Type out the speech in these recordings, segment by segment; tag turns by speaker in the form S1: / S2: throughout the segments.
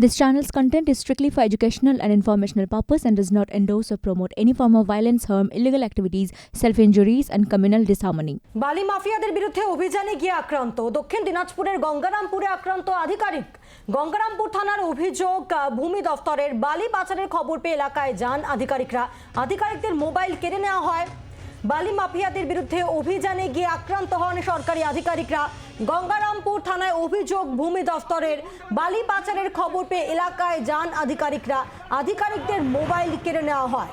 S1: This channel's content is strictly for educational and informational purpose and does not endorse or promote any form of violence, harm, illegal activities, self-injuries and communal disharmony.
S2: বালি মাফিয়াদের বিরুদ্ধে অভিযানে গিয়ে আক্রান্ত দক্ষিণ দিনাজপুরের গঙ্গারামপুরে আক্রান্ত আধিকারিক গঙ্গারামপুর থানার অভিযোগ ভূমি দফতরের বালি পাচারের খবর পেয়ে এলাকায় যান আধিকারিকরা আধিকারিকদের মোবাইল কেড়ে নেওয়া হয় বালি মাফিয়াদের বিরুদ্ধে অভিযানে গিয়ে আক্রান্ত হন সরকারি আধিকারিকরা গঙ্গারামপুর থানায় অভিযোগ ভূমি দফতরের বালি পাচারের খবর পেয়ে এলাকায় যান আধিকারিকরা আধিকারিকদের মোবাইল কেড়ে নেওয়া হয়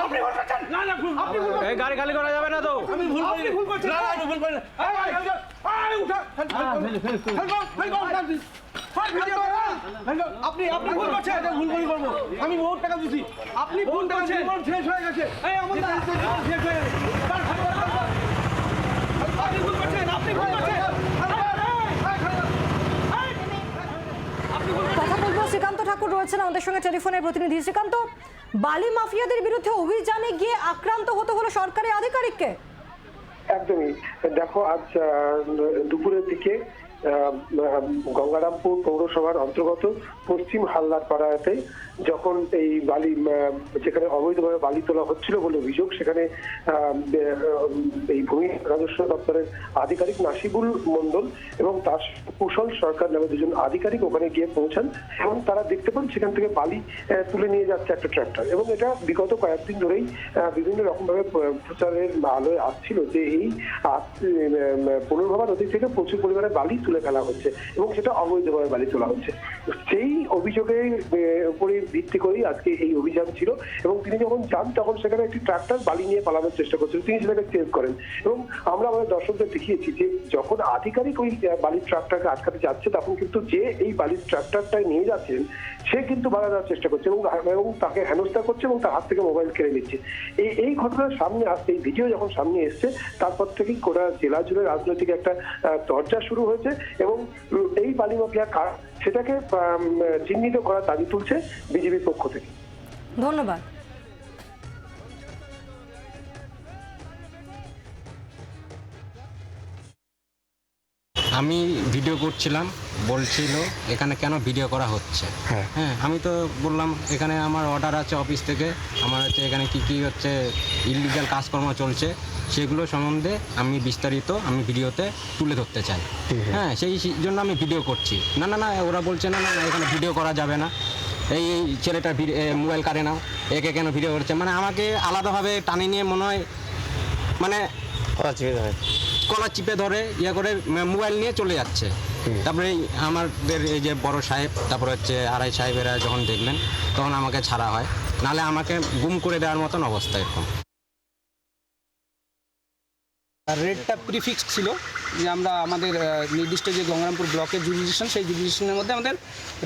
S3: আপনি ভুল করছেন না না আপনি ভুল
S4: এই গাড়ি খালি করা যাবে না তো
S3: আমি ভুল করি ভুল করছেন না ভুল করি না আপনি আপনি ভুল করছেন ভুল করি করব আমি বহুত টাকা দিছি আপনি ভুল করছেন শেষ হয়ে গেছে এই আমার শেষ হয়ে গেছে আপনি ভুল করছেন আপনি ভুল করছেন
S2: কথা বলব শ্রীকান্ত ঠাকুর রয়েছেন আমাদের সঙ্গে টেলিফোনের প্রতিনিধি শ্রীকান্ত বালি মাফিয়াদের বিরুদ্ধে অভিযানে গিয়ে আক্রান্ত হতে হলো সরকারি আধিকারিককে
S5: একদমই দেখো আজ দুপুরের দিকে গঙ্গারামপুর পৌরসভার অন্তর্গত পশ্চিম হালদার পাড়াতে যখন এই বালি যেখানে অবৈধভাবে বালি তোলা হচ্ছিল বলে অভিযোগ, সেখানে এই ভূমি রাজস্ব দপ্তরের আধিকারিক নাসিবুল মন্ডল এবং তার কুশল সরকার নামে দুজন আধিকারিক ওখানে গিয়ে পৌঁছান এবং তারা দেখতে পান সেখান থেকে বালি তুলে নিয়ে যাচ্ছে একটা ট্রাক্টর এবং এটা বিগত কয়েকদিন ধরেই বিভিন্ন রকম ভাবে প্রচারের আলোয় আসছিল যে এই পুনর্ভবা নদী থেকে প্রচুর পরিমাণে বালি তুলে ফেলা হচ্ছে এবং সেটা অবৈধভাবে বালি তোলা হচ্ছে। সেই অভিযোগের উপরে ভিত্তি করেই আজকে এই অভিযান ছিল এবং তিনি যখন যান তখন সেখানে একটি ট্রাক্টর বালি নিয়ে পালানোর চেষ্টা করছিল তিনি সেটাকে চেক করেন এবং আমরা আমাদের দর্শকদের দেখিয়েছি যে যখন আধিকারিক ওই বালির ট্রাক্টরকে আটকাতে যাচ্ছে তখন কিন্তু যে এই বালির ট্রাক্টরটা নিয়ে যাচ্ছেন, সে কিন্তু বাধা দেওয়ার চেষ্টা করছে এবং এবং তাকে হেনস্থা করছে এবং তার হাত থেকে মোবাইল কেড়ে নিচ্ছে। এই এই ঘটনার সামনে আসতে, এই ভিডিও যখন সামনে এসছে, তারপর থেকেই গোটা জেলা জুড়ে রাজনৈতিক একটা চর্চা শুরু হয়েছে এবং এই বালি মাফিয়া কার সেটাকে চিহ্নিত করার দাবি তুলছে বিজেপির পক্ষ থেকে।
S2: ধন্যবাদ।
S4: আমি ভিডিও করছিলাম। বলছিল এখানে কেন ভিডিও করা হচ্ছে? হ্যাঁ। আমি তো বললাম এখানে আমার অর্ডার আছে অফিস থেকে আমার হচ্ছে এখানে কি কি হচ্ছে ইলিগাল কাজকর্ম চলছে সেগুলো সম্বন্ধে আমি বিস্তারিত আমি ভিডিওতে তুলে ধরতে চাই। হ্যাঁ সেই জন্য আমি ভিডিও করছি। না না না ওরা বলছে না না না, এখানে ভিডিও করা যাবে না। এই এই ছেলেটা মোবাইল কাটে নাও একে কেন ভিডিও করছে? মানে আমাকে আলাদাভাবে টানে নিয়ে মনে হয় মানে কলার চিপে ধরে। ইয়ে করে মোবাইল নিয়ে চলে যাচ্ছে। তারপরে আমাদের এই যে বড় সাহেব, তারপরে হচ্ছে আড়াই সাহেবেরা যখন দেখলেন, তখন আমাকে ছাড়া হয়। নালে আমাকে গুম করে দেওয়ার মতন অবস্থা এরকম।
S6: রেটটা প্রিফিক্সড ছিল যে আমরা আমাদের নির্দিষ্ট যে গঙ্গারামপুর ব্লকের জুডিশন সেই জুডিশনের মধ্যে আমাদের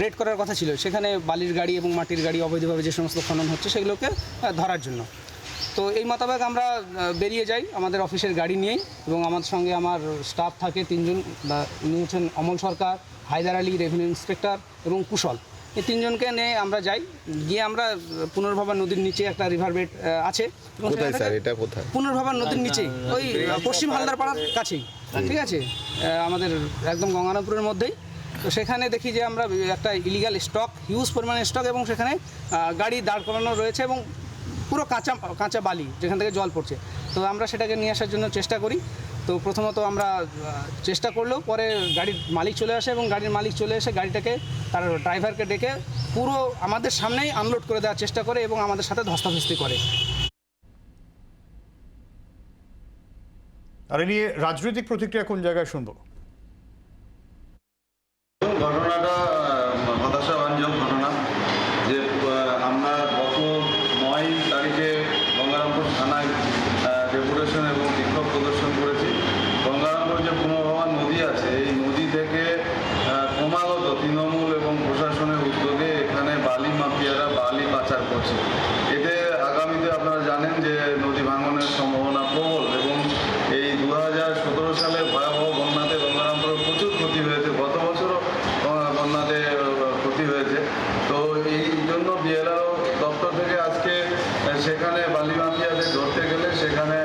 S6: রেড করার কথা ছিল। সেখানে বালির গাড়ি এবং মাটির গাড়ি অবৈধভাবে যে সমস্ত খনন হচ্ছে, সেগুলোকে ধরার জন্য। তো এই মোতাবেক আমরা বেরিয়ে যাই আমাদের অফিসের গাড়ি নিয়েই এবং আমার সঙ্গে আমার স্টাফ থাকে তিনজন বা উনি হচ্ছেন অমল সরকার হায়দার আলী রেভিনিউ ইন্সপেক্টর এবং কুশল। এই তিনজনকে নিয়ে আমরা যাই। গিয়ে আমরা পুনর্ভবা নদীর নিচে একটা রিভার বেড আছে।
S7: কোথায় স্যার? এটা কোথায়?
S6: পুনর্ভবা নদীর নিচেই ওই পশ্চিম হালদার পাড়ার কাছেই। ঠিক আছে? আমাদের একদম গঙ্গারামপুরের মধ্যেই। তো সেখানে দেখি যে আমরা একটা ইলিগাল স্টক হিউজ পরিমাণে স্টক এবং সেখানে গাড়ি দাঁড় করানো রয়েছে এবং পুরো কাঁচা কাঁচা বালি যেখান থেকে জল পড়ছে। তো আমরা সেটাকে নিয়ে আসার জন্য চেষ্টা করি। তো প্রথমত আমরা চেষ্টা করলেও পরে গাড়ির মালিক চলে আসে এবং গাড়ির মালিক চলে এসে গাড়িটাকে তার ড্রাইভারকে ডেকে পুরো আমাদের সামনেই আনলোড করে দেওয়ার চেষ্টা করে এবং আমাদের সাথে ধস্তাধস্তি করে।
S8: আর এ নিয়ে রাজনৈতিক প্রতিক্রিয়া কোন জায়গায় শুনব
S9: ঘটনাটা আহ, হতাশাব্যঞ্জক ঘটনা যে আহ, আমরা গত নয় তারিখে গঙ্গারামপুর থানায় ডেপুটেশন এবং বিক্ষোভ প্রদর্শন করেছি গঙ্গারামপুর যে পুনর্ভবান নদী আছে এই নদী থেকে আহ, ক্রমাগত তৃণমূল এবং প্রশাসনের উদ্যোগে এখানে বালি মাফিয়ারা বালি পাচার করছে। এতে আগামীতে আপনারা জানেন যে নদী ভাঙনের সম্ভাবনা প্রবল এবং এই দু হাজার সতেরো সালে ভয়াবহ বন্যাতে গঙ্গারামপুরে প্রচুর ক্ষতি হয়েছে। গত বছরও বন্যাতে ক্ষতি হয়েছে। তো এই জন্য বিএলআর দপ্তর থেকে আজকে সেখানে বালি মাফিয়াদের ধরতে গেলে সেখানে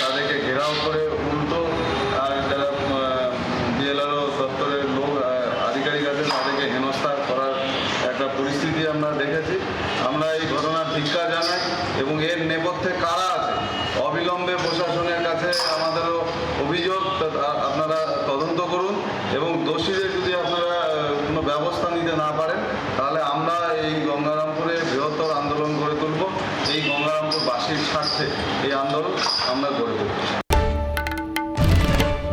S9: তাদেরকে ঘেরাও করে উল্টো আর যারা আহ, যে দেখেছি। আমরা এই ঘটনার ধিক্কা জানাই এবং এর নেপথ্যে কারা আছে? অবিলম্বে প্রশাসনের কাছে আমাদেরও অভিযোগ আপনারা তদন্ত করুন এবং দোষীদের যদি আপনারা কোনো ব্যবস্থা নিতে না পারেন, তাহলে আমরা এই গঙ্গারামপুরে বৃহত্তর আন্দোলন গড়ে তুলব। এই গঙ্গারামপুরবাসীর স্বার্থে এই আন্দোলন আমরা গড়ে তুলব।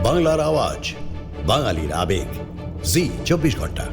S7: বাংলার আওয়াজ, বাঙালির আবেগ। জি, চব্বিশ ঘণ্টা।